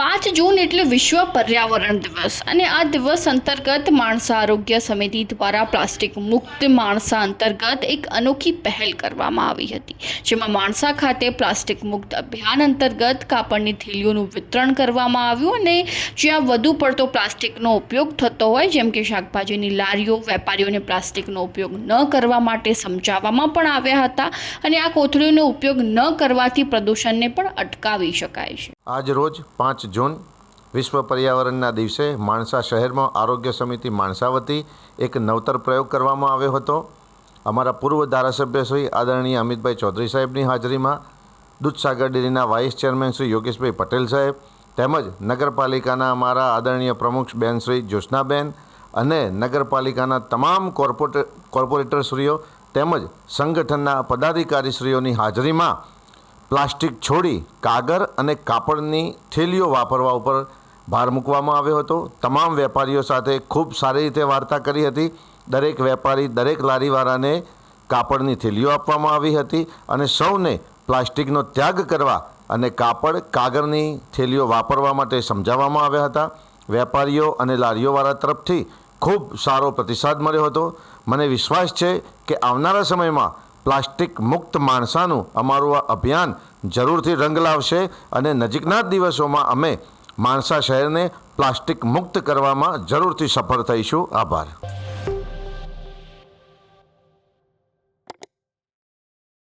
પાંચ જૂન એટલે વિશ્વ પર્યાવરણ દિવસ. અને આ દિવસ અંતર્ગત માણસા આરોગ્ય સમિતિ દ્વારા પ્લાસ્ટિક મુક્ત માણસા અંતર્ગત એક અનોખી પહેલ કરવામાં આવી હતી, જેમાં માણસા ખાતે પ્લાસ્ટિક મુક્ત અભિયાન અંતર્ગત કાપડની થેલીઓનું વિતરણ કરવામાં આવ્યું અને જ્યાં વધુ પડતો પ્લાસ્ટિકનો ઉપયોગ થતો હોય, જેમ કે શાકભાજીની લારીઓ, વેપારીઓને પ્લાસ્ટિકનો ઉપયોગ ન કરવા માટે સમજાવવામાં પણ આવ્યા હતા અને આ કોથળીઓનો ઉપયોગ ન કરવાથી પ્રદૂષણને પણ અટકાવી શકાય છે. આજ રોજ પાંચ જૂન, વિશ્વ પર્યાવરણના દિવસે માણસા શહેરમાં આરોગ્ય સમિતિ માણસા વતી એક નવતર પ્રયોગ કરવામાં આવ્યો હતો. અમારા પૂર્વ ધારાસભ્ય શ્રી આદરણીય અમિતભાઈ ચૌધરી સાહેબની હાજરીમાં દૂધસાગર ડેરીના વાઇસ ચેરમેન શ્રી યોગેશભાઈ પટેલ સાહેબ તેમજ નગરપાલિકાના અમારા આદરણીય પ્રમુખ બેન શ્રી જ્યોત્સનાબેન અને નગરપાલિકાના તમામ કોર્પોરેટર કોર્પોરેટરશ્રીઓ તેમજ સંગઠનના પદાધિકારીશ્રીઓની હાજરીમાં પ્લાસ્ટિક છોડી કાગળ અને કાપડની થેલીઓ વાપરવા ઉપર ભાર મૂકવામાં આવ્યો હતો. તમામ વેપારીઓ સાથે ખૂબ સારી રીતે વાર્તા કરી હતી. દરેક વેપારી, દરેક લારીવાળાને કાપડની થેલીઓ આપવામાં આવી હતી અને સૌને પ્લાસ્ટિકનો ત્યાગ કરવા અને કાપડ કાગળની થેલીઓ વાપરવા માટે સમજાવવામાં આવ્યા હતા. વેપારીઓ અને લારીઓવાળા તરફથી ખૂબ સારો પ્રતિસાદ મળ્યો હતો. મને વિશ્વાસ છે કે આવનારા સમયમાં પ્લાસ્ટિક મુક્ત માણસાનું અમારું આ અભિયાન જરૂરથી રંગ લાવશે અને નજીકના દિવસોમાં અમે માણસા શહેરને પ્લાસ્ટિક મુક્ત કરવામાં જરૂરથી સફળ થઈશું. આભાર.